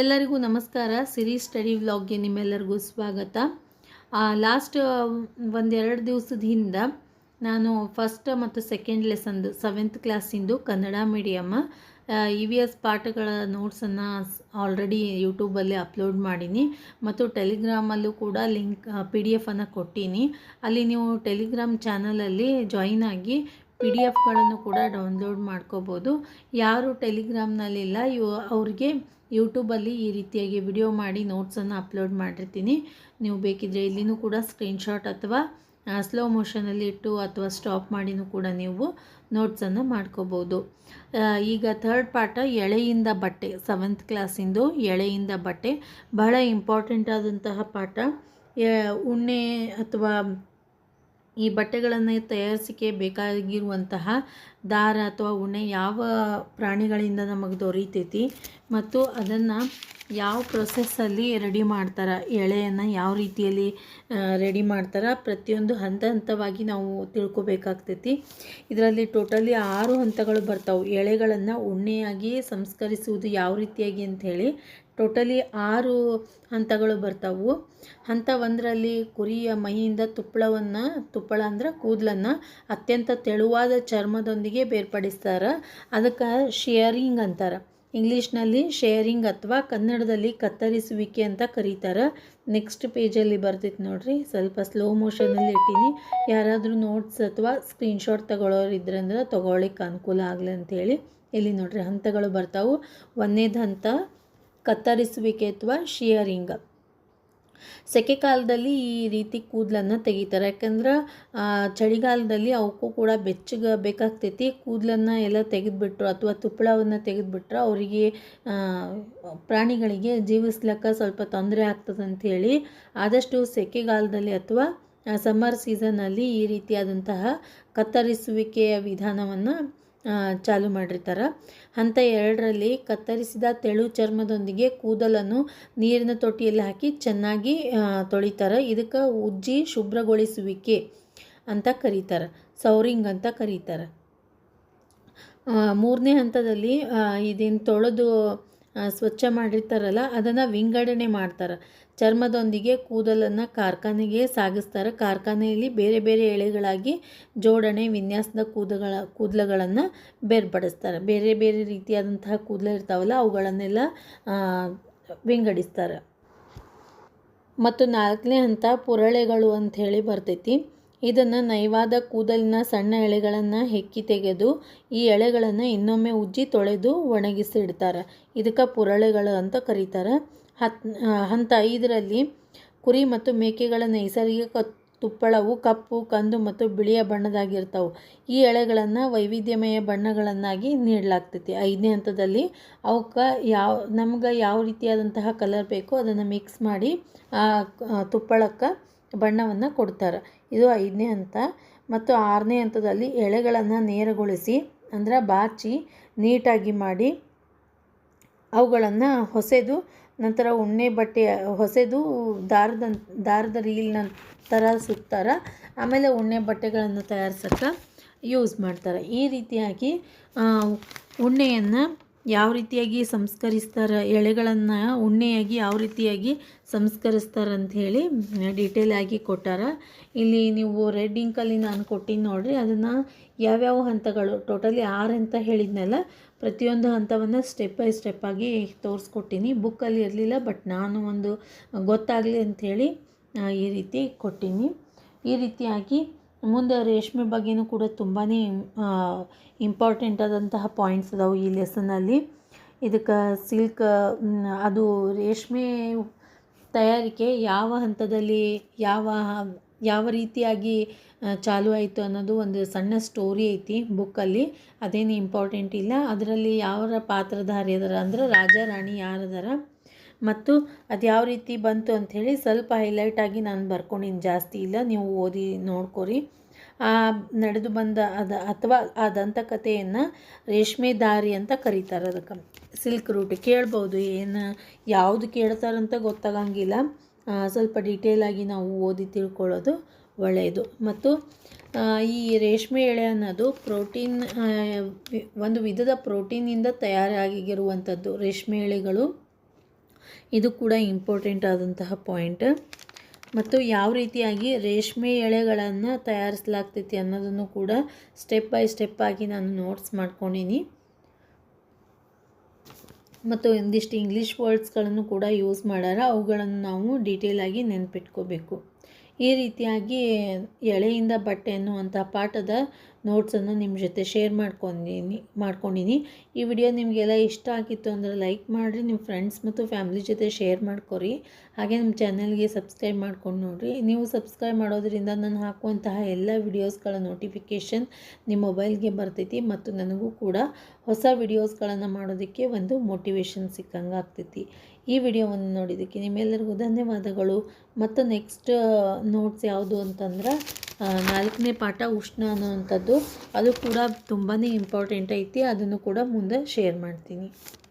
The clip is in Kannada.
ಎಲ್ಲರಿಗೂ ನಮಸ್ಕಾರ. ಸಿರಿ ಸ್ಟಡಿ ವ್ಲಾಗ್ಗೆ ನಿಮ್ಮೆಲ್ಲರಿಗೂ ಸ್ವಾಗತ. ಲಾಸ್ಟ್ ಒಂದೆರಡು ದಿವಸದ ಹಿಂದೆ ನಾನು ಫಸ್ಟ್ ಮತ್ತು ಸೆಕೆಂಡ್ ಲೆಸನ್ದು seventh ಕ್ಲಾಸಿಂದು Kannada medium E V S ಪಾಠಗಳ ನೋಟ್ಸನ್ನು ಆಲ್ರೆಡಿ ಯೂಟ್ಯೂಬಲ್ಲಿ ಅಪ್ಲೋಡ್ ಮಾಡೀನಿ. ಮತ್ತು ಟೆಲಿಗ್ರಾಮಲ್ಲೂ ಕೂಡ ಲಿಂಕ್ ಪಿ ಡಿ ಎಫನ್ನು ಕೊಟ್ಟೀನಿ. ಅಲ್ಲಿ ನೀವು ಟೆಲಿಗ್ರಾಮ್ ಚಾನಲಲ್ಲಿ ಜಾಯಿನ್ ಆಗಿ ಪಿ ಡಿ ಎಫ್ಗಳನ್ನು ಕೂಡ ಡೌನ್ಲೋಡ್ ಮಾಡ್ಕೋಬೋದು. ಯಾರು ಟೆಲಿಗ್ರಾಮ್ನಲ್ಲಿಲ್ಲ ಯು, ಅವ್ರಿಗೆ ಯೂಟ್ಯೂಬಲ್ಲಿ ಈ ರೀತಿಯಾಗಿ ವಿಡಿಯೋ ಮಾಡಿ ನೋಟ್ಸನ್ನು ಅಪ್ಲೋಡ್ ಮಾಡಿರ್ತೀನಿ. ನೀವು ಬೇಕಿದ್ರೆ ಇಲ್ಲಿನೂ ಕೂಡ ಸ್ಕ್ರೀನ್ಶಾಟ್ ಅಥವಾ ಸ್ಲೋ ಮೋಷನಲ್ಲಿ ಇಟ್ಟು ಅಥವಾ ಸ್ಟಾಪ್ ಮಾಡಿನೂ ಕೂಡ ನೀವು ನೋಟ್ಸನ್ನು ಮಾಡ್ಕೋಬೋದು. ಈಗ ಥರ್ಡ್ ಪಾಠ ಎಳೆಯಿಂದ ಬಟ್ಟೆ ಸೆವೆಂತ್ ಕ್ಲಾಸಿಂದು ಎಳೆಯಿಂದ ಬಟ್ಟೆ. ಬಹಳ ಇಂಪಾರ್ಟೆಂಟ್ ಆದಂತಹ ಪಾಠ. ಉಣ್ಣೆ ಅಥವಾ ಈ ಬಟ್ಟೆಗಳನ್ನು ತಯಾರಿಸಿಕೆ ಬೇಕಾಗಿರುವಂತಹ ದಾರ ಅಥವಾ ಉಣ್ಣೆ ಯಾವ ಪ್ರಾಣಿಗಳಿಂದ ನಮಗೆ ದೊರೀತೈತಿ ಮತ್ತು ಅದನ್ನು ಯಾವ ಪ್ರೊಸೆಸ್ಸಲ್ಲಿ ರೆಡಿ ಮಾಡ್ತಾರೆ, ಎಳೆಯನ್ನು ಯಾವ ರೀತಿಯಲ್ಲಿ ರೆಡಿ ಮಾಡ್ತಾರೆ ಪ್ರತಿಯೊಂದು ಹಂತ ಹಂತವಾಗಿ ನಾವು ತಿಳ್ಕೊಬೇಕಾಗ್ತೈತಿ. ಇದರಲ್ಲಿ ಟೋಟಲಿ ಆರು ಹಂತಗಳು ಬರ್ತಾವೆ. ಎಳೆಗಳನ್ನು ಉಣ್ಣೆಯಾಗಿ ಸಂಸ್ಕರಿಸುವುದು ಯಾವ ರೀತಿಯಾಗಿ ಅಂಥೇಳಿ ಟೋಟಲಿ ಆರು ಹಂತಗಳು ಬರ್ತಾವು. ಹಂತ ಒಂದರಲ್ಲಿ ಕುರಿಯ ಮೈಯಿಂದ ತುಪ್ಪಳವನ್ನು, ತುಪ್ಪಳ ಅಂದ್ರೆ ಕೂದಲನ್ನು ಅತ್ಯಂತ ತೆಳುವಾದ ಚರ್ಮದೊಂದಿಗೆ ಬೇರ್ಪಡಿಸ್ತಾರೆ. ಅದಕ್ಕೆ ಶೇರಿಂಗ್ ಅಂತಾರೆ. ಇಂಗ್ಲೀಷ್ನಲ್ಲಿ ಶೇರಿಂಗ್ ಅಥವಾ ಕನ್ನಡದಲ್ಲಿ ಕತ್ತರಿಸುವಿಕೆ ಅಂತ ಕರೀತಾರೆ. ನೆಕ್ಸ್ಟ್ ಪೇಜಲ್ಲಿ ಬರ್ತೈತೆ ನೋಡಿರಿ. ಸ್ವಲ್ಪ ಸ್ಲೋ ಮೋಷನಲ್ಲಿ ಇಟ್ಟೀನಿ. ಯಾರಾದರೂ ನೋಟ್ಸ್ ಅಥವಾ ಸ್ಕ್ರೀನ್ಶಾಟ್ ತಗೊಳ್ಳೋರು ಇದ್ರಂದ್ರೆ ತಗೊಳ್ಳಿಕ್ಕೆ ಅನುಕೂಲ ಆಗಲಿ ಅಂತೇಳಿ ಇಲ್ಲಿ ನೋಡ್ರಿ ಹಂತಗಳು ಬರ್ತಾವು. ಒಂದನೇದು ಹಂತ ಕತ್ತರಿಸುವಿಕೆ ಅಥವಾ ಶಿಯರಿಂಗ್ ಸೆಕೆ ಕಾಲದಲ್ಲಿ ಈ ರೀತಿ ಕೂದಲನ್ನು ತೆಗಿತಾರೆ. ಯಾಕಂದ್ರೆ ಚಳಿಗಾಲದಲ್ಲಿ ಅವಕ್ಕೂ ಕೂಡ ಬೆಚ್ಚಗೆ ಬೇಕಾಗ್ತೈತಿ. ಕೂದಲನ್ನು ಎಲ್ಲ ತೆಗೆದುಬಿಟ್ರು ಅಥವಾ ತುಪ್ಪಳವನ್ನು ತೆಗೆದುಬಿಟ್ರೆ ಅವರಿಗೆ ಪ್ರಾಣಿಗಳಿಗೆ ಜೀವಿಸ್ಲಿಕ್ಕೆ ಸ್ವಲ್ಪ ತೊಂದರೆ ಆಗ್ತದೆ ಅಂಥೇಳಿ ಆದಷ್ಟು ಸೆಕೆಗಾಲದಲ್ಲಿ ಅಥವಾ ಸಮ್ಮರ್ ಸೀಸನಲ್ಲಿ ಈ ರೀತಿಯಾದಂತಹ ಕತ್ತರಿಸುವಿಕೆಯ ವಿಧಾನವನ್ನು ಚಾಲು ಮಾಡಿರ್ತಾರೆ. ಹಂತ ಎರಡರಲ್ಲಿ ಕತ್ತರಿಸಿದ ತೆಳು ಚರ್ಮದೊಂದಿಗೆ ಕೂದಲನ್ನು ನೀರಿನ ತೊಟ್ಟಿಯಲ್ಲಿ ಹಾಕಿ ಚೆನ್ನಾಗಿ ತೊಳಿತಾರೆ. ಇದಕ್ಕೆ ಉಜ್ಜಿ ಶುಭ್ರಗೊಳಿಸುವಿಕೆ ಅಂತ ಕರೀತಾರೆ. ಸೌರಿಂಗ್ ಅಂತ ಕರೀತಾರೆ. ಮೂರನೇ ಹಂತದಲ್ಲಿ ಇದೇನು ತೊಳೆದು ಸ್ವಚ್ಛ ಮಾಡಿರ್ತಾರಲ್ಲ, ಅದನ್ನು ವಿಂಗಡಣೆ ಮಾಡ್ತಾರೆ. ಚರ್ಮದೊಂದಿಗೆ ಕೂದಲನ್ನು ಕಾರ್ಖಾನೆಗೆ ಸಾಗಿಸ್ತಾರೆ. ಕಾರ್ಖಾನೆಯಲ್ಲಿ ಬೇರೆ ಬೇರೆ ಎಳೆಗಳಾಗಿ ಜೋಡಣೆ, ವಿನ್ಯಾಸದ ಕೂದಗಳ, ಕೂದಲುಗಳನ್ನು ಬೇರ್ಪಡಿಸ್ತಾರೆ. ಬೇರೆ ಬೇರೆ ರೀತಿಯಾದಂತಹ ಕೂದಲು ಇರ್ತಾವಲ್ಲ, ಅವುಗಳನ್ನೆಲ್ಲ ವಿಂಗಡಿಸ್ತಾರೆ. ಮತ್ತು ನಾಲ್ಕನೇ ಹಂತ ಪುರಳೆಗಳು ಅಂಥೇಳಿ ಬರ್ತೈತಿ. ಇದನ್ನು ನೈವಾದ ಕೂದಲಿನ ಸಣ್ಣ ಎಳೆಗಳನ್ನು ಹೆಕ್ಕಿ ತೆಗೆದು, ಈ ಎಳೆಗಳನ್ನು ಇನ್ನೊಮ್ಮೆ ಉಜ್ಜಿ ತೊಳೆದು ಒಣಗಿಸಿಡ್ತಾರೆ ಇದಕ್ಕೆ ಪುರಳೆಗಳು ಅಂತ ಕರೀತಾರೆ. ಹತ್ ಹಂತ ಐದರಲ್ಲಿ ಕುರಿ ಮತ್ತು ಮೇಕೆಗಳ ನೈಸರ್ಗಿಕ ತುಪ್ಪಳವು ಕಪ್ಪು, ಕಂದು ಮತ್ತು ಬಿಳಿಯ ಬಣ್ಣದಾಗಿರ್ತಾವೆ. ಈ ಎಳೆಗಳನ್ನು ವೈವಿಧ್ಯಮಯ ಬಣ್ಣಗಳನ್ನಾಗಿ ನೀಡಲಾಗ್ತೈತಿ. ಐದನೇ ಹಂತದಲ್ಲಿ ಅವಕ್ಕೆ ಯಾವ, ನಮ್ಗೆ ಯಾವ ರೀತಿಯಾದಂತಹ ಕಲರ್ ಬೇಕೋ ಅದನ್ನು ಮಿಕ್ಸ್ ಮಾಡಿ ಆ, ತುಪ್ಪಳಕ್ಕೆ ಬಣ್ಣವನ್ನು ಕೊಡ್ತಾರೆ. ಇದು ಐದನೇ ಹಂತ ಮತ್ತು ಆರನೇ ಹಂತದಲ್ಲಿ ಎಳೆಗಳನ್ನು ನೇರಗೊಳಿಸಿ, ಅಂದ್ರೆ ಬಾಚಿ, ನೀಟಾಗಿ ಮಾಡಿ, ಅವುಗಳನ್ನು ಹೊಸೆದು, ನಂತರ ಉಣ್ಣೆ ಬಟ್ಟೆ, ಹೊಸೆದು ದಾರದ ದಾರದ ರೀಲ್ನ ಥರ ಸುತ್ತಾರೆ. ಆಮೇಲೆ ಉಣ್ಣೆ ಬಟ್ಟೆಗಳನ್ನು ತಯಾರಿಸಕ್ಕೆ ಯೂಸ್ ಮಾಡ್ತಾರೆ. ಈ ರೀತಿಯಾಗಿ ಉಣ್ಣೆಯನ್ನು ಯಾವ ರೀತಿಯಾಗಿ ಸಂಸ್ಕರಿಸ್ತಾರೆ, ಎಳೆಗಳನ್ನು ಉಣ್ಣೆಯಾಗಿ ಯಾವ ರೀತಿಯಾಗಿ ಸಂಸ್ಕರಿಸ್ತಾರೆ ಅಂಥೇಳಿ ಡೀಟೇಲ್ ಆಗಿ ಕೊಟ್ಟಾರ. ಇಲ್ಲಿ ನೀವು ರೆಡ್ ಇಂಕಲ್ಲಿ ನಾನು ಕೊಟ್ಟಿನಿ ನೋಡಿರಿ, ಅದನ್ನು ಯಾವ್ಯಾವ ಹಂತಗಳು ಟೋಟಲಿ ಆರು ಅಂತ ಹೇಳಿದ್ನಲ್ಲ, ಪ್ರತಿಯೊಂದು ಹಂತವನ್ನು ಸ್ಟೆಪ್ ಬೈ ಸ್ಟೆಪ್ ಆಗಿ ತೋರಿಸ್ಕೊಟ್ಟಿನಿ. ಬುಕ್ಕಲ್ಲಿ ಇರಲಿಲ್ಲ ಬಟ್ ನಾನು ಒಂದು ಗೊತ್ತಾಗಲಿ ಅಂಥೇಳಿ ಈ ರೀತಿ ಕೊಟ್ಟೀನಿ. ಈ ರೀತಿಯಾಗಿ ಮುಂದೆ ರೇಷ್ಮೆ ಬಗ್ಗೆನೂ ಕೂಡ ತುಂಬಾ ಇಂಪಾರ್ಟೆಂಟ್ ಆದಂತಹ ಪಾಯಿಂಟ್ಸ್ ಅದಾವೆ ಈ ಲೆಸನಲ್ಲಿ ಇದಕ್ಕೆ ಸಿಲ್ಕ್ ಅದು ರೇಷ್ಮೆ ತಯಾರಿಕೆ ಯಾವ ಹಂತದಲ್ಲಿ, ಯಾವ ಯಾವ ರೀತಿಯಾಗಿ ಚಾಲು ಆಯಿತು ಅನ್ನೋದು ಒಂದು ಸಣ್ಣ ಸ್ಟೋರಿ ಐತಿ ಬುಕ್ಕಲ್ಲಿ ಅದೇನು ಇಂಪಾರ್ಟೆಂಟ್ ಇಲ್ಲ. ಅದರಲ್ಲಿ ಯಾವ ಪಾತ್ರಧಾರಿ ಅದರ ಅಂದ್ರೆ ರಾಜ, ರಾಣಿ ಯಾರದಾರ ಮತ್ತು ಅದು ಯಾವ ರೀತಿ ಬಂತು ಅಂಥೇಳಿ ಸ್ವಲ್ಪ ಹೈಲೈಟ್ ಆಗಿ ನಾನು ಬರ್ಕೊಂಡಿನಿ ಜಾಸ್ತಿ ಇಲ್ಲ. ನೀವು ಓದಿ ನೋಡ್ಕೊರಿ. ನಡೆದು ಬಂದ ಅದ ಅಥವಾ ಆ ದಂತಕಥೆಯನ್ನು ರೇಷ್ಮೆ ದಾರಿ ಅಂತ ಕರೀತಾರೆ ಅದಕ್ಕೆ. ಸಿಲ್ಕ್ ರೂಟ್ ಕೇಳ್ಬೋದು ಏನು ಯಾವುದು ಕೇಳ್ತಾರಂತ ಗೊತ್ತಾಗಂಗಿಲ್ಲ. ಆ, ಸ್ವಲ್ಪ ಡೀಟೇಲಾಗಿ ನಾವು ಓದಿ ತಿಳ್ಕೊಳ್ಳೋದು ಒಳ್ಳೆಯದು ಮತ್ತು ಈ ರೇಷ್ಮೆ ಎಳೆ ಅನ್ನೋದು ಪ್ರೋಟೀನ್ ಆ, ಒಂದು ವಿಧದ ಪ್ರೋಟೀನಿಂದ ತಯಾರಾಗಿರುವಂಥದ್ದು ರೇಷ್ಮೆ ಎಳೆಗಳು. ಇದು ಕೂಡ ಇಂಪಾರ್ಟೆಂಟ್ ಆದಂತಹ ಪಾಯಿಂಟ್ ಮತ್ತು ಯಾವ ರೀತಿಯಾಗಿ ರೇಷ್ಮೆ ಎಳೆಗಳನ್ನು ತಯಾರಿಸಲಾಗ್ತೈತಿ ಅನ್ನೋದನ್ನು ಕೂಡ ಸ್ಟೆಪ್ ಬೈ ಸ್ಟೆಪ್ ಆಗಿ ನಾನು ನೋಟ್ಸ್ ಮಾಡ್ಕೊಂಡಿನಿ. ಮತ್ತು ಒಂದಿಷ್ಟು ಇಂಗ್ಲೀಷ್ ವರ್ಡ್ಸ್ಗಳನ್ನು ಕೂಡ ಯೂಸ್ ಮಾಡ್ಯಾರ ಅವುಗಳನ್ನು ನಾವು ಡೀಟೇಲಾಗಿ ನೆನ್ಪಿಟ್ಕೋಬೇಕು. ಈ ರೀತಿಯಾಗಿ ಎಳೆಯಿಂದ ಬಟ್ಟೆ ಅನ್ನುವಂಥ ಪಾಠದ ನೋಟ್ಸನ್ನು ನಿಮ್ಮ ಜೊತೆ ಶೇರ್ ಮಾಡ್ಕೊಂಡಿನಿ ಮಾಡ್ಕೊಂಡಿನಿ. ಈ ವಿಡಿಯೋ ನಿಮಗೆಲ್ಲ ಇಷ್ಟ ಆಗಿತ್ತು ಅಂದರೆ ಲೈಕ್ ಮಾಡಿರಿ, ನಿಮ್ಮ ಫ್ರೆಂಡ್ಸ್ ಮತ್ತು ಫ್ಯಾಮ್ಲಿ ಜೊತೆ ಶೇರ್ ಮಾಡ್ಕೊರಿ. ಹಾಗೆ ನಮ್ಮ ಚಾನಲ್ಗೆ ಸಬ್ಸ್ಕ್ರೈಬ್ ಮಾಡ್ಕೊಂಡು ನೋಡಿರಿ. ನೀವು ಸಬ್ಸ್ಕ್ರೈಬ್ ಮಾಡೋದ್ರಿಂದ ನಾನು ಹಾಕುವಂತಹ ಎಲ್ಲ ವಿಡಿಯೋಸ್ಗಳ ನೋಟಿಫಿಕೇಷನ್ ನಿಮ್ಮ ಮೊಬೈಲ್ಗೆ ಬರ್ತೈತಿ ಮತ್ತು ನನಗೂ ಕೂಡ ಹೊಸ ವಿಡಿಯೋಸ್ಗಳನ್ನು ಮಾಡೋದಕ್ಕೆ ಒಂದು ಮೋಟಿವೇಶನ್ ಸಿಕ್ಕಂಗೆ ಆಗ್ತೈತಿ. ಈ ವಿಡಿಯೋವನ್ನು ನೋಡಿದ್ದಕ್ಕೆ ನಿಮ್ಮೆಲ್ಲರಿಗೂ ಧನ್ಯವಾದಗಳು. ಮತ್ತು ನೆಕ್ಸ್ಟ್ ನೋಟ್ಸ್ ಯಾವುದು ಅಂತಂದ್ರೆ ನಾಲ್ಕನೇ ಪಾಠ ಉಷ್ಣ ಅನ್ನೋವಂಥದ್ದು. ಅದು ಕೂಡ ತುಂಬಾ ಇಂಪಾರ್ಟೆಂಟ್ ಐತಿ. ಅದನ್ನು ಕೂಡ ಮುಂದೆ ಶೇರ್ ಮಾಡ್ತೀನಿ.